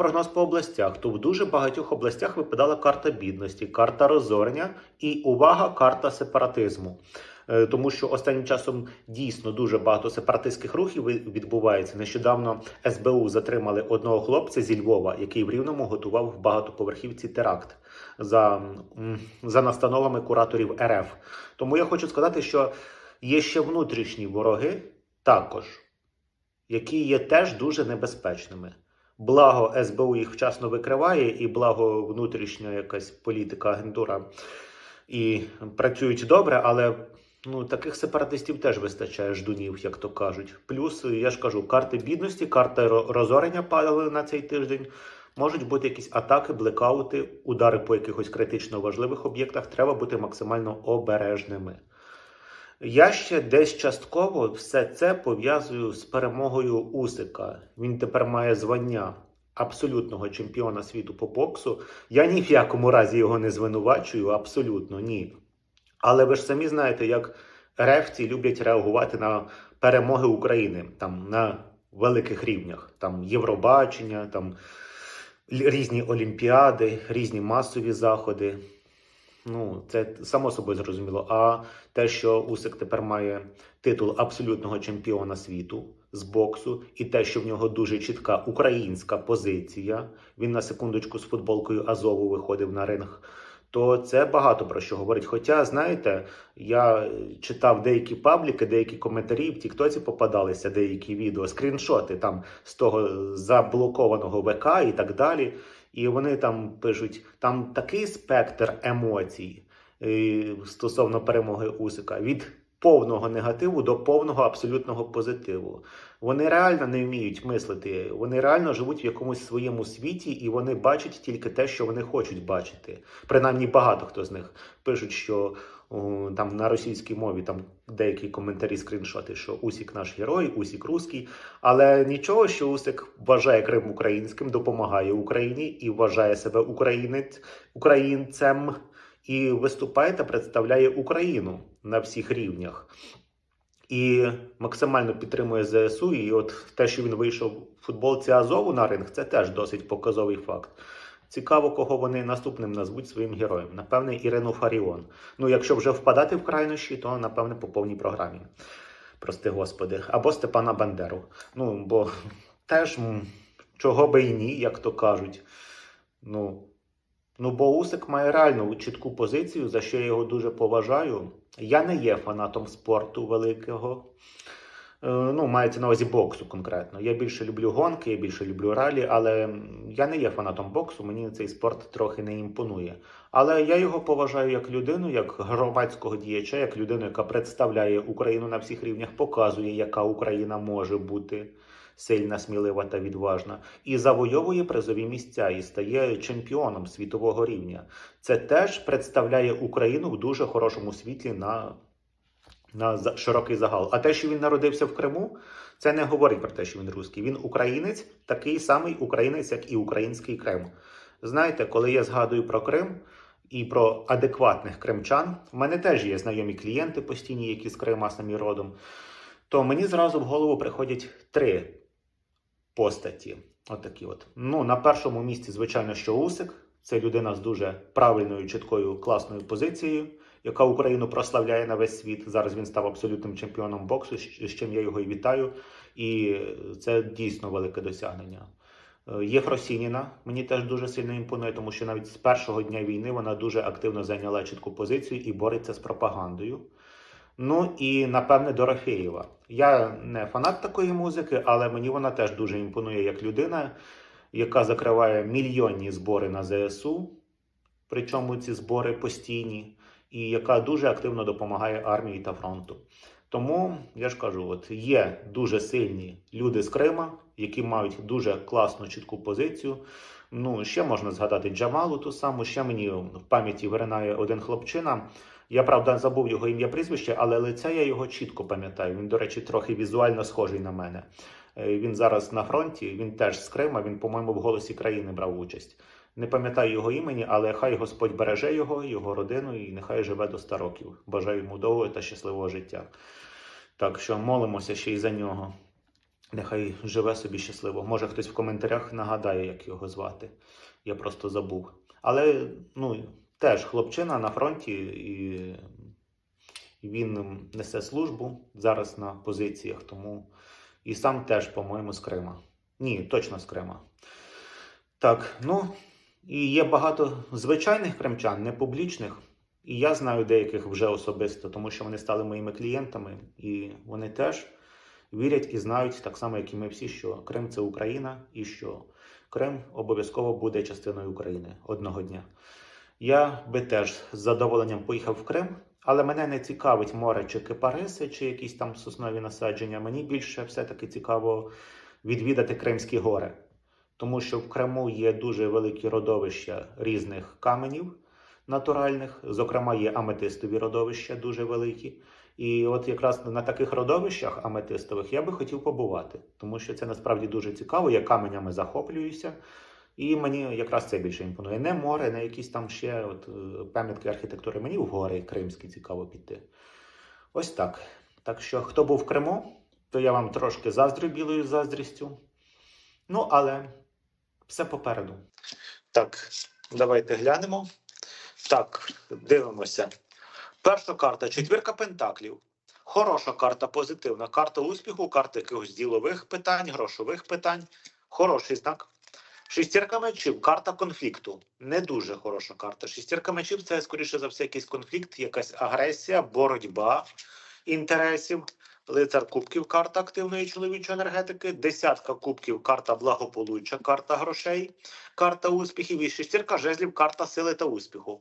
прогноз по областях, то в дуже багатьох областях випадала карта бідності, карта розорення і увага, карта сепаратизму. Е, Тому що останнім часом дійсно дуже багато сепаратистських рухів відбувається. Нещодавно СБУ затримали одного хлопця зі Львова, який в Рівному готував в багатоповерхівці теракт за, за настановами кураторів РФ. Тому я хочу сказати, що є ще внутрішні вороги також, які є теж дуже небезпечними. Благо СБУ їх вчасно викриває, і благо внутрішня якась політика, агентура і працюють добре, але ну, таких сепаратистів теж вистачає ждунів, як то кажуть. Плюс, я ж кажу, карти бідності, карти розорення падали на цей тиждень. Можуть бути якісь атаки, блекаути, удари по якихось критично важливих об'єктах. Треба бути максимально обережними. Я ще десь частково все це пов'язую з перемогою Усика. Він тепер має звання абсолютного чемпіона світу по боксу. Я ні в якому разі його не звинувачую, абсолютно ні. Але ви ж самі знаєте, як рефці люблять реагувати на перемоги України там на великих рівнях, там Євробачення, там різні олімпіади, різні масові заходи. Ну, це само собою зрозуміло. А те, що Усик тепер має титул абсолютного чемпіона світу з боксу, і те, що в нього дуже чітка українська позиція, він на секундочку з футболкою Азову виходив на ринг. То це багато про що говорить. Хоча, знаєте, я читав деякі пабліки, деякі коментарі в Тіктоці попадалися, деякі відео, скріншоти там з того заблокованого ВК і так далі. І вони там пишуть: там такий спектр емоцій е, стосовно перемоги Усика від повного негативу до повного абсолютного позитиву. Вони реально не вміють мислити, вони реально живуть в якомусь своєму світі, і вони бачать тільки те, що вони хочуть бачити. Принаймні багато хто з них пишуть, що там на російській мові там деякі коментарі, скріншоти, що Усік наш герой, Усік русський. Але нічого, що Усик вважає Крим українським, допомагає Україні і вважає себе українець українцем і виступає та представляє Україну на всіх рівнях. І максимально підтримує ЗСУ. І от те, що він вийшов в футболці Азову на ринг, це теж досить показовий факт. Цікаво, кого вони наступним назвуть своїм героєм. Напевне, Ірину Фаріон. Ну, якщо вже впадати в крайнощі, то напевне по повній програмі. Прости господи, або Степана Бандеру. Ну, бо теж чого би і ні, як то кажуть. Ну, ну, бо Усик має реально чітку позицію, за що я його дуже поважаю. Я не є фанатом спорту великого. Е, Ну, мається на увазі боксу конкретно. Я більше люблю гонки, я більше люблю ралі, але я не є фанатом боксу, мені цей спорт трохи не імпонує. Але я його поважаю як людину, як громадського діяча, як людину, яка представляє Україну на всіх рівнях, показує, яка Україна може бути сильна, смілива та відважна, і завойовує призові місця і стає чемпіоном світового рівня. Це теж представляє Україну в дуже хорошому світлі на, на широкий загал. А те, що він народився в Криму, це не говорить про те, що він русський. Він українець, такий самий українець, як і український Крим. Знаєте, коли я згадую про Крим і про адекватних кримчан, в мене теж є знайомі клієнти постійні, які з Крима самі родом. То мені зразу в голову приходять три постаті. Отакі от. Ну, на першому місці, звичайно, що Усик. Це людина з дуже правильною, чіткою, класною позицією, яка Україну прославляє на весь світ. Зараз він став абсолютним чемпіоном боксу, з чим я його і вітаю. І це дійсно велике досягнення. Е, Єфросініна мені теж дуже сильно імпонує, тому що навіть з першого дня війни вона дуже активно зайняла чітку позицію і бореться з пропагандою. Ну і напевне Дорофеєва. Я не фанат такої музики, але мені вона теж дуже імпонує як людина, яка закриває мільйонні збори на ЗСУ, причому ці збори постійні, і яка дуже активно допомагає армії та фронту. Тому я ж кажу: от є дуже сильні люди з Крима, які мають дуже класну чітку позицію. Ну, ще можна згадати Джамалу ту саму, ще мені в пам'яті виринає один хлопчина. Я правда забув його ім'я прізвище, але лице я його чітко пам'ятаю. Він, до речі, трохи візуально схожий на мене. Е, Він зараз на фронті, він теж з Крима, він, по-моєму, в голосі країни брав участь. Не пам'ятаю його імені, але хай Господь береже його, його родину і нехай живе до 100 років. Бажаю йому довгого та щасливого життя. Так що молимося ще й за нього. Нехай живе собі щасливо. Може хтось в коментарях нагадає, як його звати. Я просто забув. Але ну, теж хлопчина на фронті, і він несе службу зараз на позиціях, тому і сам теж, по-моєму, з Крима. Ні, точно з Крима. Так, ну і є багато звичайних кримчан, не публічних. І я знаю деяких вже особисто, тому що вони стали моїми клієнтами, і вони теж вірять і знають, так само, як і ми всі, що Крим це Україна, і що Крим обов'язково буде частиною України одного дня. Я би теж з задоволенням поїхав в Крим, але мене не цікавить море чи кипариси, чи якісь там соснові насадження. Мені більше все-таки цікаво відвідати Кримські гори, тому що в Криму є дуже великі родовища різних каменів натуральних, зокрема, є аметистові родовища дуже великі. І от якраз на таких родовищах аметистових я би хотів побувати, тому що це насправді дуже цікаво. Я каменями захоплююся, і мені якраз це більше імпонує. Не море, не якісь там ще от, е, пам'ятки архітектури. Мені в гори кримські цікаво піти. Ось так. Так що, хто був в Криму, то я вам трошки заздрю білою заздрістю. Ну, але все попереду. Так, давайте глянемо. Так, дивимося. Перша карта четвірка пентаклів. Хороша карта, позитивна. Карта успіху, карта якихось ділових питань, грошових питань. Хороший знак. Шістірка мечів, карта конфлікту. Не дуже хороша карта. Шістірка мечів це, скоріше за все, якийсь конфлікт, якась агресія, боротьба інтересів. Лицар кубків, карта активної чоловічої енергетики. Десятка кубків, карта благополуччя, карта грошей, карта успіхів. І шістірка жезлів, карта сили та успіху.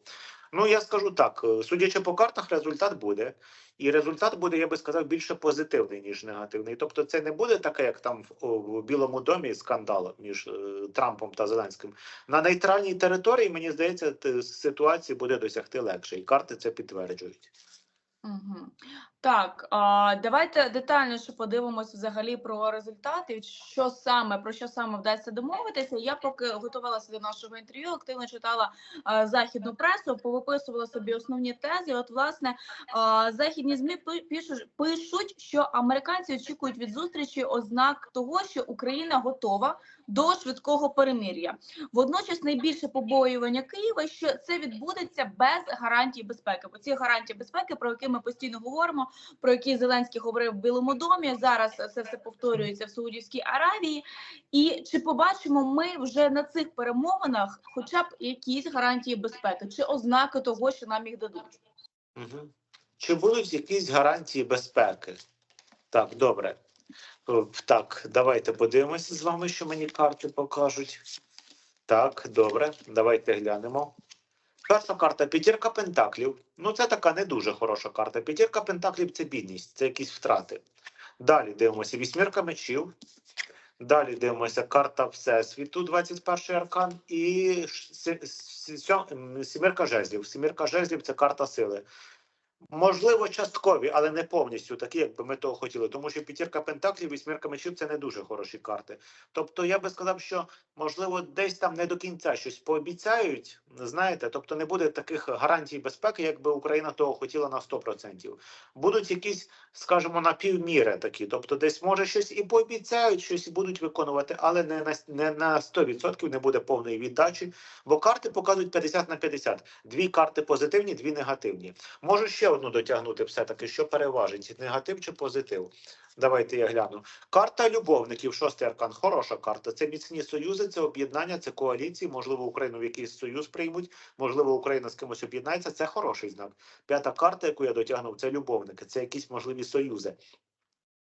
Ну, я скажу так: е, судячи по картах, результат буде. І результат буде, я би сказав, більше позитивний, ніж негативний. Тобто, це не буде таке, як там в, Білому домі скандал між е, Трампом та Зеленським. На нейтральній території, мені здається, ситуації буде досягти легше. І карти це підтверджують. Угу. Так, давайте детальніше подивимось взагалі про результати, що саме про що саме вдасться домовитися. Я поки готувалася до нашого інтерв'ю, активно читала західну пресу, повиписувала собі основні тези. От, власне, західні змі пи- пишуть, пишуть, що американці очікують від зустрічі ознак того, що Україна готова до швидкого перемир'я. Водночас найбільше побоювання Києва, що це відбудеться без гарантій безпеки. Бо ці гарантії безпеки, про які ми постійно говоримо, про які Зеленський говорив в Білому домі. Зараз це все повторюється в Саудівській Аравії. І чи побачимо ми вже на цих перемовинах, хоча б якісь гарантії безпеки, чи ознаки того, що нам їх дадуть? Угу. Чи будуть якісь гарантії безпеки? Так, добре. Так, давайте подивимося з вами, що мені карти покажуть. Так, добре, давайте глянемо. Перша карта п'ятірка пентаклів. Ну, це така не дуже хороша карта. П'ятірка пентаклів це бідність, це якісь втрати. Далі дивимося вісьмірка мечів. Далі дивимося карта Всесвіту, 21 аркан, і сімірка жезлів. Сімірка жезлів це карта сили. Можливо, часткові, але не повністю такі, як би ми того хотіли. Тому що п'ятірка пентаклів, вісьмірка мечів це не дуже хороші карти. Тобто, я би сказав, що можливо десь там не до кінця щось пообіцяють. Знаєте, тобто не буде таких гарантій безпеки, якби Україна того хотіла на 100%. Будуть якісь, скажімо, на півміри такі. Тобто, десь може щось і пообіцяють, щось будуть виконувати, але не на не на 100% не буде повної віддачі. Бо карти показують 50 на 50. Дві карти позитивні, дві негативні. Можу ще одну дотягнути, все-таки, що переважить негатив чи позитив. Давайте я гляну. Карта любовників, шостий аркан, хороша карта. Це міцні союзи, це об'єднання, це коаліції. Можливо, Україну в якийсь союз приймуть, можливо, Україна з кимось об'єднається. Це хороший знак. П'ята карта, яку я дотягнув, це любовники, це якісь можливі союзи.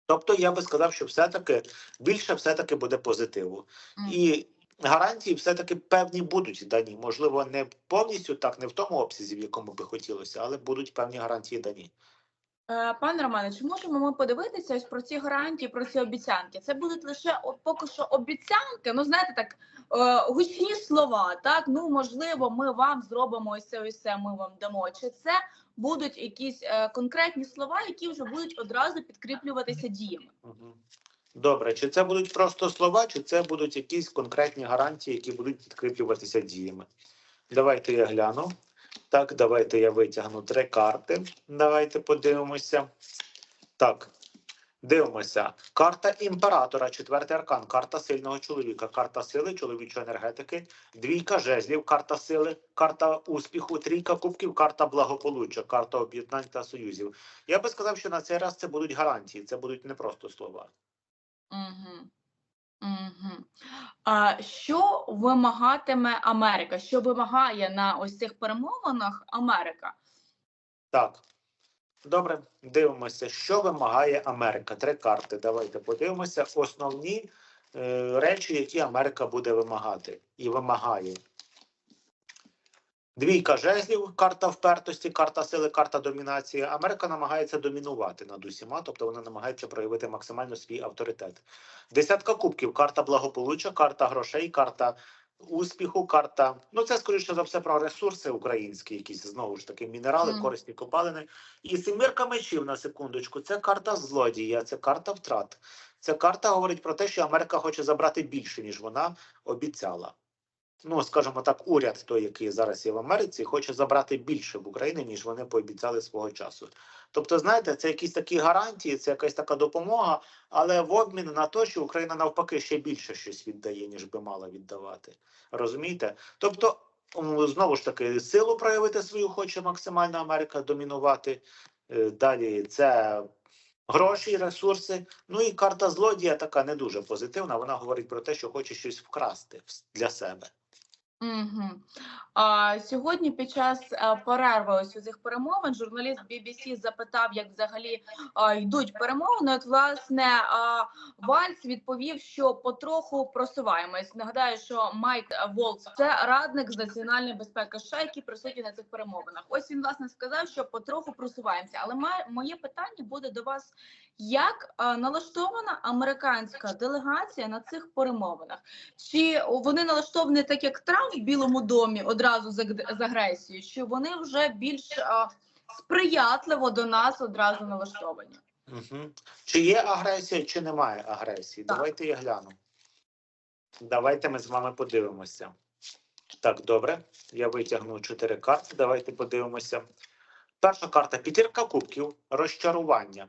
Тобто я би сказав, що все-таки більше все-таки буде позитиву. І гарантії все-таки певні будуть дані. Можливо, не повністю так, не в тому обсязі, в якому би хотілося, але будуть певні гарантії дані. Е, Пане Романе, чи можемо ми подивитися ось про ці гарантії, про ці обіцянки? Це будуть лише от поки що обіцянки. Ну знаєте, так е, гучні слова. Так ну можливо, ми вам зробимо ось це, ось це. Ми вам дамо. Чи це будуть якісь е, конкретні слова, які вже будуть одразу підкріплюватися діями? Добре, чи це будуть просто слова, чи це будуть якісь конкретні гарантії, які будуть підкріплюватися діями? Давайте я гляну. Так, давайте я витягну три карти. Давайте подивимося. Так, Дивимося. Карта імператора, четвертий аркан, карта сильного чоловіка, карта сили, чоловічої енергетики, двійка жезлів, карта сили, карта успіху, трійка кубків, карта благополуччя, карта об'єднань та союзів. Я би сказав, що на цей раз це будуть гарантії, це будуть не просто слова. Угу. Угу. А що вимагатиме Америка? Що вимагає на ось цих перемовинах Америка? Так. Добре, дивимося, що вимагає Америка. Три карти. Давайте подивимося. Основні е, речі, які Америка буде вимагати і вимагає. Двійка жезлів, карта впертості, карта сили, карта домінації. Америка намагається домінувати над усіма, тобто вона намагається проявити максимально свій авторитет. Десятка кубків, карта благополуччя, карта грошей, карта успіху, карта. Ну, це скоріше за все про ресурси українські, якісь знову ж таки мінерали, Мгм. корисні копалини. І сімірка мечів на секундочку. Це карта злодія, це карта втрат. Ця карта говорить про те, що Америка хоче забрати більше, ніж вона обіцяла. Ну, скажімо так, уряд, той, який зараз є в Америці, хоче забрати більше в Україні, ніж вони пообіцяли свого часу. Тобто, знаєте, це якісь такі гарантії, це якась така допомога, але в обмін на те, що Україна навпаки ще більше щось віддає, ніж би мала віддавати. Розумієте? Тобто, знову ж таки, силу проявити свою хоче максимально Америка домінувати. Е, Далі це гроші, ресурси. Ну і карта злодія така не дуже позитивна. Вона говорить про те, що хоче щось вкрасти для себе. Угу. А, сьогодні під час перерви ось у цих перемовин журналіст BBC запитав, як взагалі а, йдуть перемовини. От власне а, Вальц відповів, що потроху просуваємось. Нагадаю, що Майк Волц це радник з національної безпеки США, який присутній на цих перемовинах. Ось він власне сказав, що потроху просуваємося. Але моє питання буде до вас: як налаштована американська делегація на цих перемовинах? Чи вони налаштовані так, як Трамп в Білому домі одразу з агресією, чи вони вже більш а, сприятливо до нас одразу налаштовані? Угу. Чи є агресія, чи немає агресії? Так. Давайте я гляну. Давайте ми з вами подивимося. Так, добре. Я витягну чотири карти. Давайте подивимося. Перша карта п'ятірка кубків, розчарування.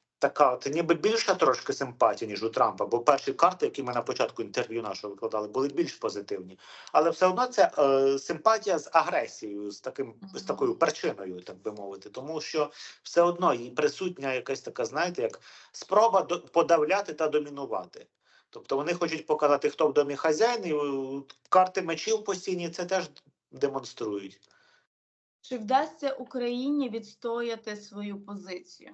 така от ніби більша трошки симпатія, ніж у Трампа, бо перші карти, які ми на початку інтерв'ю нашого викладали, були більш позитивні. Але все одно це е, симпатія з агресією, з таким з такою причиною, так би мовити, тому що все одно їй присутня якась така, знаєте, як спроба до, подавляти та домінувати. Тобто вони хочуть показати, хто в домі хазяїн, і е, карти мечів постійні це теж демонструють. Чи вдасться Україні відстояти свою позицію?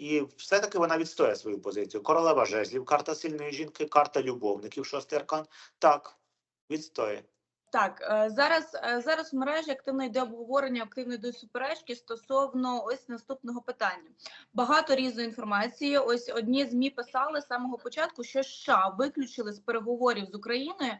І все-таки вона відстоює свою позицію. Королева жезлів, карта сильної жінки, карта любовників, шостий аркан. Так, відстоює. Так, е, зараз е, зараз в мережі активно йде обговорення, активно йдуть суперечки стосовно ось наступного питання. Багато різної інформації. Ось одні змі писали з самого початку, що США виключили з переговорів з Україною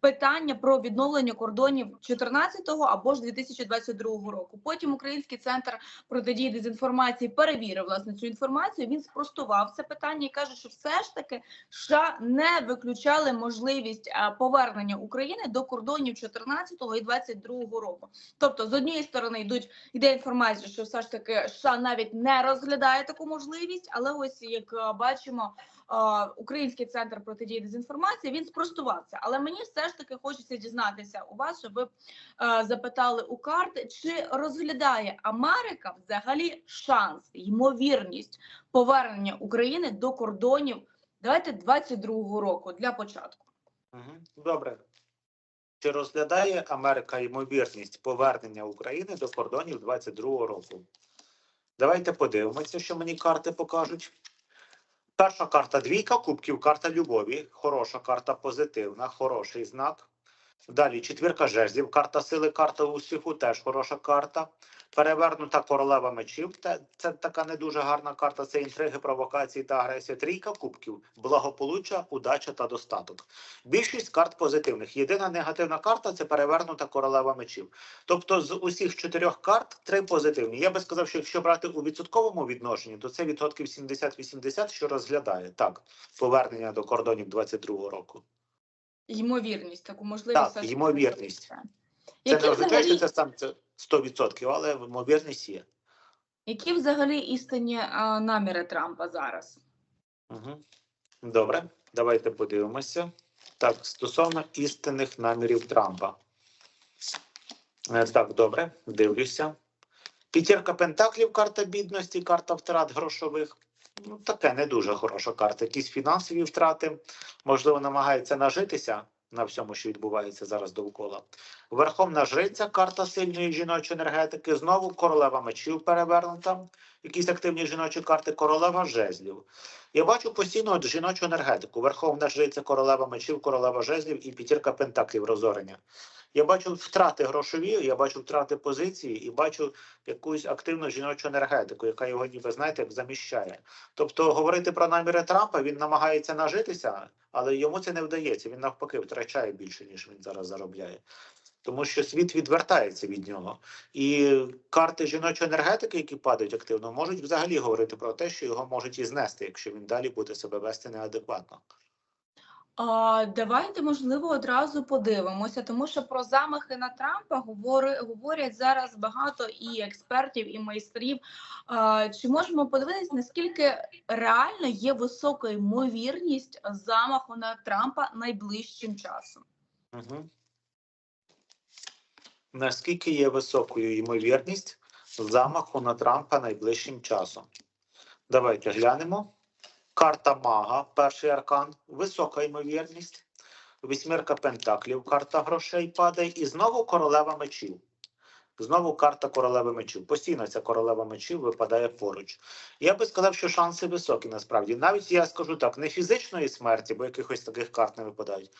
питання про відновлення кордонів 14-го або ж 2022 року. Потім Український центр протидії дезінформації перевірив власне цю інформацію. Він спростував це питання і каже, що все ж таки США не виключали можливість е, повернення України до кордонів 14 і 22 року. Тобто, з однієї сторони йдуть йде інформація, що все ж таки США навіть не розглядає таку можливість, але ось як е, бачимо. е, Український центр протидії дезінформації він спростувався, але мені все ж таки хочеться дізнатися у вас, щоб ви е, запитали у карти, чи розглядає Америка взагалі шанс, ймовірність повернення України до кордонів. Давайте 22-го року для початку. Добре. Чи розглядає Америка ймовірність повернення України до кордонів 22-го року? Давайте подивимося, що мені карти покажуть. Перша карта двійка кубків, карта любові. Хороша карта позитивна, хороший знак. Далі четвірка жезлів, карта сили, карта успіху, теж хороша карта. Перевернута королева мечів. Це така не дуже гарна карта. Це інтриги, провокації та агресія. Трійка кубків, благополуччя, удача та достаток. Більшість карт позитивних. Єдина негативна карта це перевернута королева мечів. Тобто з усіх чотирьох карт три позитивні. Я би сказав, що якщо брати у відсотковому відношенні, то це відсотків 70-80, що розглядає так повернення до кордонів 22-го року. Ймовірність, таку можливість. Так, ймовірність. Це не означає, що це сам це 100%, але ймовірність є. які взагалі істинні а, наміри Трампа зараз? Угу. Добре, давайте подивимося. Так, стосовно істинних намірів Трампа. Е, Так, добре, дивлюся. П'ятірка Пентаклів, карта бідності, карта втрат грошових. Ну, таке не дуже хороша карта. Якісь фінансові втрати. Можливо, намагається нажитися на всьому, що відбувається зараз довкола. Верховна жриця, карта сильної жіночої енергетики. Знову королева мечів перевернута. Якісь активні жіночі карти, королева жезлів. Я бачу постійно от жіночу енергетику. Верховна жриця, королева мечів, королева жезлів і п'ятірка пентаклів розорення. Я бачу втрати грошові, я бачу втрати позиції і бачу якусь активну жіночу енергетику, яка його ніби знаєте, як заміщає. Тобто говорити про наміри Трампа він намагається нажитися, але йому це не вдається. Він навпаки втрачає більше, ніж він зараз заробляє. Тому що світ відвертається від нього. І карти жіночої енергетики, які падають активно, можуть взагалі говорити про те, що його можуть і знести, якщо він далі буде себе вести неадекватно. А, давайте, можливо, одразу подивимося, тому що про замахи на Трампа говори, говорять зараз багато і експертів, і майстрів. А, чи можемо подивитися, наскільки реально є висока ймовірність замаху на Трампа найближчим часом? Угу. Наскільки є високою ймовірність замаху на Трампа найближчим часом? Давайте глянемо. Карта Мага, перший аркан, висока ймовірність. Вісьмірка Пентаклів, карта грошей падає. І знову королева мечів. Знову карта королеви мечів. Постійно ця королева мечів випадає поруч. Я би сказав, що шанси високі насправді. Навіть я скажу так, не фізичної смерті, бо якихось таких карт не випадають,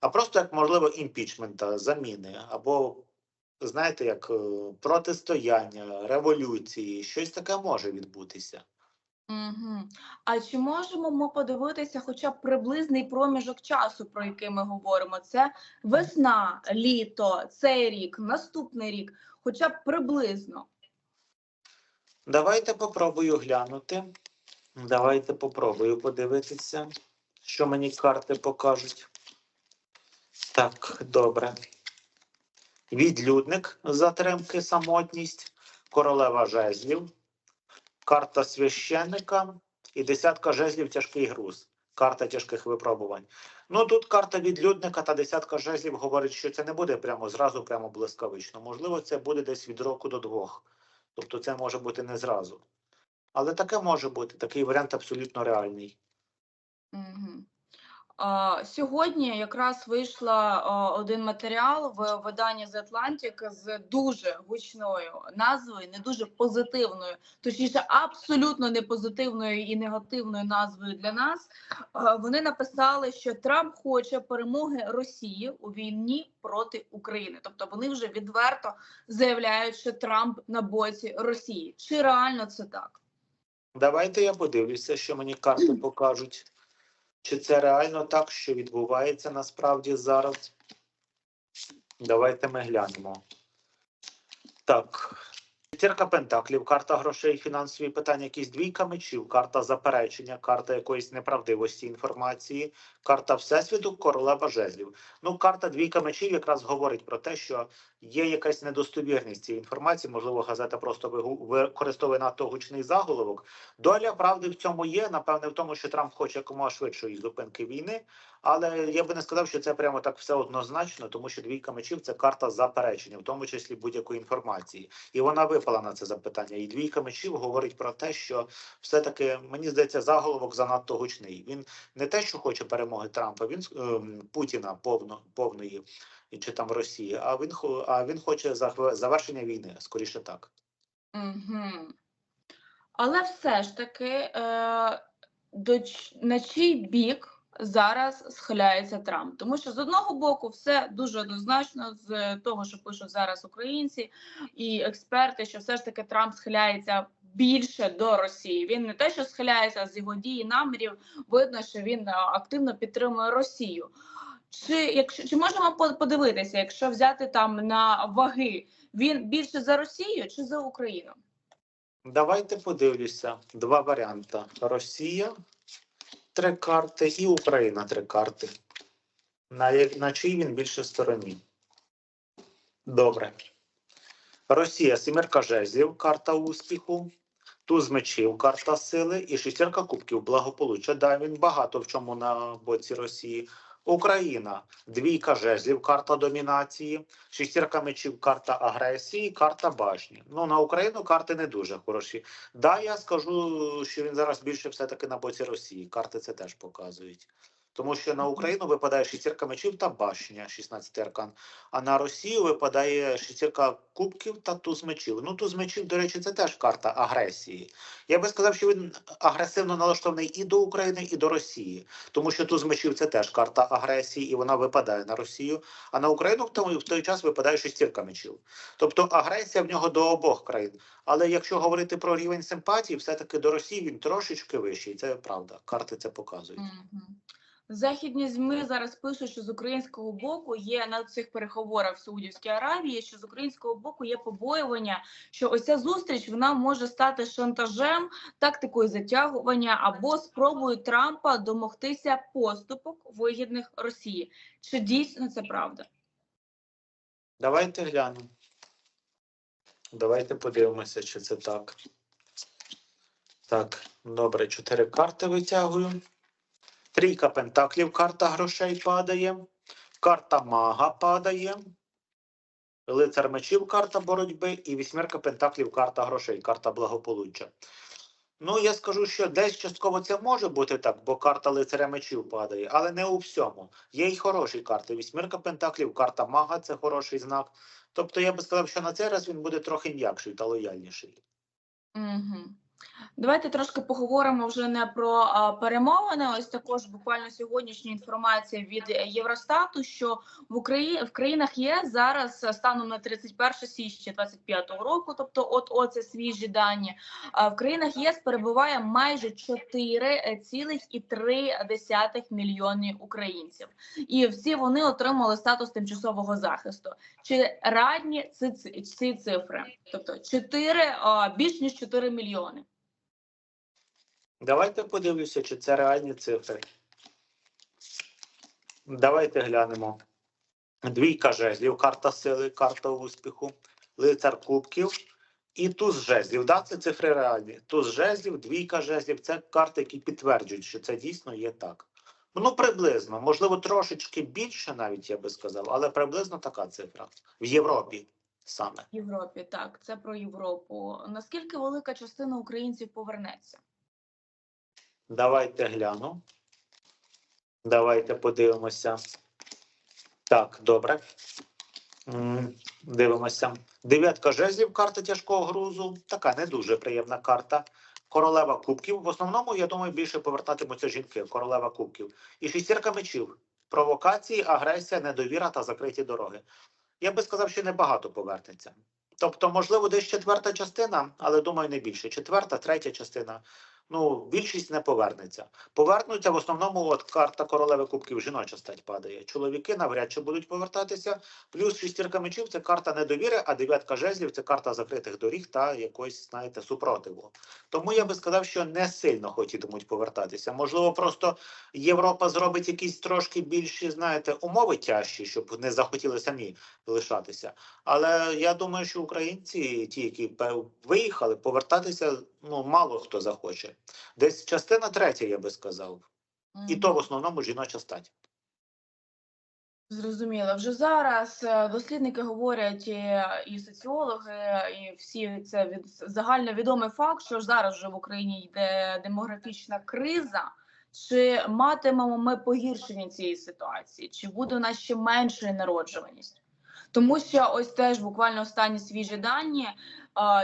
а просто як можливо імпічмента, заміни, або знаєте, як е, протистояння, революції, щось таке може відбутися. Угу. А чи можемо ми подивитися хоча б приблизний проміжок часу, про який ми говоримо? Це весна, літо, цей рік, наступний рік, хоча б приблизно. Давайте попробую глянути. Давайте попробую подивитися, що мені карти покажуть. Так, добре. Відлюдник, затримки, самотність, королева жезлів, карта священника і десятка жезлів тяжкий груз. Карта тяжких випробувань. Ну тут карта відлюдника та десятка жезлів говорить, що це не буде прямо зразу, прямо блискавично. Можливо, це буде десь від року до двох. Тобто це може бути не зразу. Але таке може бути, такий варіант абсолютно реальний. Угу. Сьогодні якраз вийшла один матеріал в виданні The Atlantic з дуже гучною назвою, не дуже позитивною, точніше, абсолютно не позитивною і негативною назвою для нас. Вони написали, що Трамп хоче перемоги Росії у війні проти України. Тобто вони вже відверто заявляють, що Трамп на боці Росії. Чи реально це так? Давайте я подивлюся, що мені карти покажуть. Чи це реально так, що відбувається насправді зараз? Давайте ми глянемо. Так, Шестірка пентаклів, карта грошей, фінансові питання, якісь двійка мечів, карта заперечення, карта якоїсь неправдивості інформації, карта Всесвіту, королева жезлів. Ну, карта двійка мечів якраз говорить про те, що є якась недостовірність цієї інформації. Можливо, газета просто використовує надто гучний заголовок. Доля правди в цьому є. Напевне, в тому, що Трамп хоче якомога швидшої зупинки війни. Але я би не сказав, що це прямо так все однозначно, тому що двійка мечів це карта заперечення, в тому числі будь-якої інформації. І вона випала на це запитання. І двійка мечів говорить про те, що все-таки мені здається, заголовок занадто гучний. Він не те, що хоче перемоги Трампа, він ем, Путіна повно повної чи там Росії, а він а він хоче завершення війни, скоріше так. Угу. Але все ж таки, е, до, на чий бік зараз схиляється Трамп? Тому що з одного боку все дуже однозначно з того, що пишуть зараз українці і експерти, що все ж таки Трамп схиляється більше до Росії. Він не те, що схиляється з його дії намірів, видно, що він е, активно підтримує Росію. Чи якщо чи можемо подивитися, якщо взяти там на ваги, він більше за Росію чи за Україну? Давайте подивлюся. Два варіанти: Росія, три карти, і Україна три карти. На, на чий він більше стороні? Добре. Росія, сімерка жезлів, карта успіху, туз мечів, карта сили і шістірка кубків благополуччя. Да, він багато в чому на боці Росії. Україна, двійка жезлів, карта домінації, шістірка мечів, карта агресії, карта башні. Ну на Україну карти не дуже хороші. Да, я скажу, що він зараз більше все-таки на боці Росії. Карти це теж показують. Тому що на Україну випадає шістірка мечів та башня, 16 аркан. А на Росію випадає шістірка кубків та туз мечів. Ну, туз мечів, до речі, це теж карта агресії. Я би сказав, що він агресивно налаштований і до України, і до Росії. Тому що туз мечів це теж карта агресії, і вона випадає на Росію. А на Україну в той, в той час випадає шістірка мечів. Тобто агресія в нього до обох країн. Але якщо говорити про рівень симпатії, все-таки до Росії він трошечки вищий. Це правда. Карти це показують. Мгм. Західні ЗМІ зараз пишуть, що з українського боку є на цих переговорах в Саудівській Аравії, що з українського боку є побоювання, що ось ця зустріч вона може стати шантажем, тактикою затягування або спробою Трампа домогтися поступок вигідних Росії. Чи дійсно це правда? Давайте глянемо. Давайте подивимося, чи це так. Так, добре, чотири карти витягую. Трійка пентаклів, карта грошей падає. Карта мага падає. Лицар мечів, карта боротьби. І вісьмерка пентаклів, карта грошей, карта благополуччя. Ну, я скажу, що десь частково це може бути так, бо карта лицаря мечів падає, але не у всьому. Є й хороші карти. Вісьмірка пентаклів, карта мага це хороший знак. Тобто я би сказав, що на цей раз він буде трохи м'якший та лояльніший. Угу. Давайте трошки поговоримо вже не про перемовини. Ось також буквально сьогоднішня інформація від Євростату, що в Україні в країнах ЄС зараз станом на 31 січня 2025 року, тобто от оце свіжі дані. В країнах єС перебуває майже 4,3 мільйони українців, і всі вони отримали статус тимчасового захисту. Чи радні ці, цифри? Тобто 4, а, більш ніж 4 мільйони. Давайте подивлюся, чи це реальні цифри. Давайте глянемо. Двійка жезлів, карта сили, карта успіху, лицар кубків і туз жезлів. Да, це цифри реальні. Туз жезлів, двійка жезлів це карти, які підтверджують, що це дійсно є так. Ну, приблизно, можливо, трошечки більше, навіть я би сказав, але приблизно така цифра в Європі саме. В Європі, так, це про Європу. Наскільки велика частина українців повернеться? Давайте гляну. Давайте подивимося. Так, добре. Дивимося. Дев'ятка жезлів, карта тяжкого грузу. Така не дуже приємна карта. Королева кубків. В основному, я думаю, більше повертатимуться жінки. Королева кубків. І шістірка мечів. Провокації, агресія, недовіра та закриті дороги. Я би сказав, що небагато повернеться. Тобто, можливо, десь четверта частина, але думаю, не більше. Четверта, третя частина. Ну, більшість не повернеться. Повернуться в основному от карта королеви кубків жіноча стать падає. Чоловіки навряд чи будуть повертатися. Плюс шістірка мечів це карта недовіри, а дев'ятка жезлів це карта закритих доріг та якось, знаєте, супротиву. Тому я би сказав, що не сильно хотітимуть повертатися. Можливо, просто Європа зробить якісь трошки більші, знаєте, умови тяжчі, щоб не захотіли самі лишатися. Але я думаю, що українці, ті, які виїхали, повертатися ну мало хто захоче. Десь частина третя, я би сказав, і то в основному жіноча стать. Зрозуміло. Вже зараз е, дослідники говорять і, і соціологи, і всі це від загальновідомий факт, що зараз вже в Україні йде демографічна криза. Чи матимемо ми погіршення цієї ситуації? Чи буде у нас ще меншою народжуваність? Тому що ось теж буквально останні свіжі дані,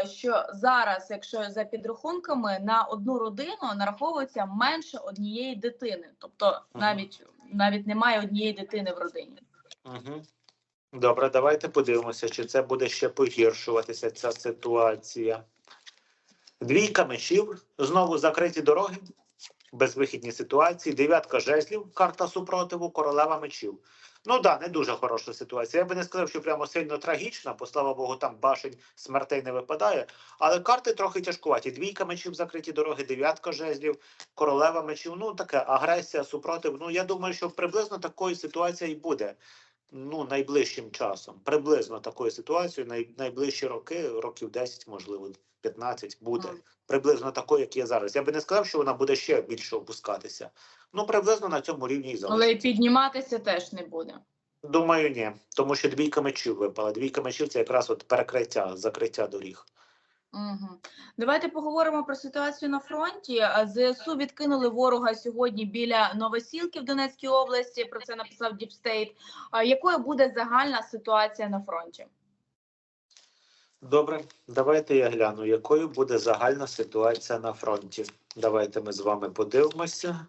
що зараз, якщо за підрахунками, на одну родину нараховується менше однієї дитини, тобто навіть навіть немає однієї дитини в родині. Угу. Добре, давайте подивимося, чи це буде ще погіршуватися ця ситуація. Двійка мечів, знову закриті дороги, безвихідні ситуації, дев'ятка жезлів, карта супротиву, королева мечів. Ну да, не дуже хороша ситуація. Я би не сказав, що прямо сильно трагічна, бо слава Богу, там башень смертей не випадає. Але карти трохи тяжкуваті. Двійка мечів закриті дороги, дев'ятка жезлів, королева мечів. Ну таке агресія, супротив. Ну я думаю, що приблизно такої ситуації і буде. Ну, найближчим часом. Приблизно такою ситуацією, най, найближчі роки, років 10, можливо, 15 буде. Мгм. Приблизно такою, як є зараз. Я би не сказав, що вона буде ще більше опускатися. Ну, приблизно на цьому рівні і залишиться. Але й підніматися теж не буде. Думаю, ні. Тому що двійка мечів випала. Двійка мечів це якраз от перекриття, закриття доріг. Давайте поговоримо про ситуацію на фронті. ЗСУ відкинули ворога сьогодні біля Новосілки в Донецькій області. Про це написав Діпстейт. Якою буде загальна ситуація на фронті? Добре, давайте я гляну, якою буде загальна ситуація на фронті. Давайте ми з вами подивимося.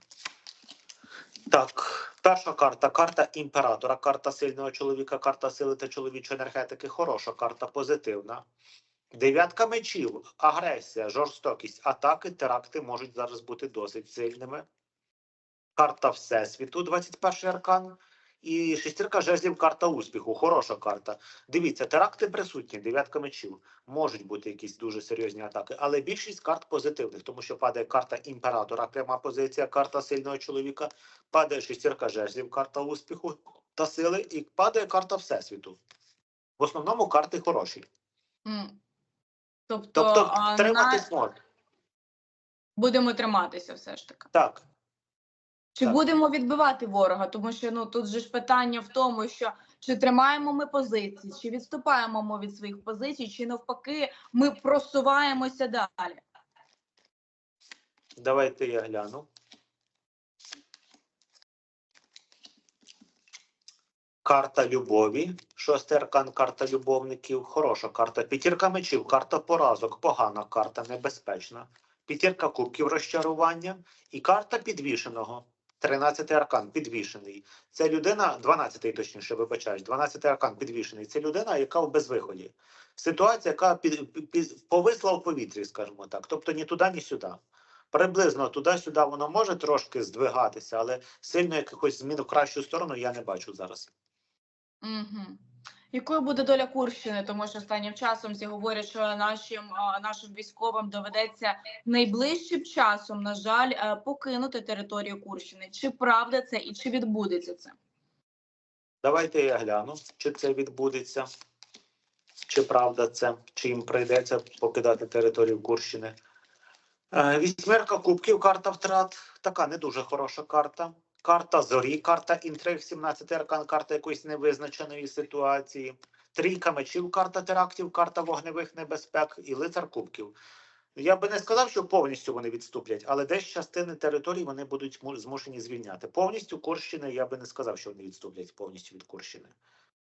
Так, перша карта карта імператора, карта сильного чоловіка, карта сили та чоловічої енергетики. Хороша карта, позитивна. Дев'ятка мечів, агресія, жорстокість, атаки, теракти можуть зараз бути досить сильними. Карта Всесвіту, 21 аркан. І шестірка жезлів, карта успіху. Хороша карта. Дивіться, теракти присутні, дев'ятка мечів. Можуть бути якісь дуже серйозні атаки, але більшість карт позитивних, тому що падає карта імператора, пряма позиція, карта сильного чоловіка, падає шестірка жезлів, карта успіху та сили, і падає карта Всесвіту. В основному карти хороші. Тобто, Тобто а, триматись на... можна. будемо триматися все ж таки. Так. Чи Так. будемо відбивати ворога? Тому що ну тут же ж питання в тому, що чи тримаємо ми позиції, чи відступаємо ми від своїх позицій, чи навпаки ми просуваємося далі. Давайте я гляну. Карта любові. Шостий аркан, карта любовників. Хороша карта. П'ятірка мечів, карта поразок. Погана карта, небезпечна. П'ятірка кубків розчарування. І карта підвішеного. Тринадцятий аркан підвішений. Це людина, 12-й точніше, вибачаюсь, 12-й аркан підвішений. Це людина, яка в безвиході. Ситуація, яка під, під, повисла у повітрі, скажімо так. Тобто ні туди, ні сюди. Приблизно туди-сюди воно може трошки здвигатися, але сильно якихось змін в кращу сторону я не бачу зараз. Угу. Якою буде доля Курщини? Тому що останнім часом всі говорять, що нашим нашим військовим доведеться найближчим часом, на жаль, е, покинути територію Курщини. Чи правда це і чи відбудеться це? Давайте я гляну, чи це відбудеться, чи правда це, чи їм прийдеться покидати територію Курщини. Е, Вісьмерка кубків, карта втрат. Така не дуже хороша карта. Карта зорі, карта інтриг, 17 аркан, карта якоїсь невизначеної ситуації. Трійка мечів, карта терактів, карта вогневих небезпек і лицар кубків. Я би не сказав, що повністю вони відступлять, але десь частини території вони будуть змушені звільняти. Повністю Курщини я би не сказав, що вони відступлять повністю від Курщини.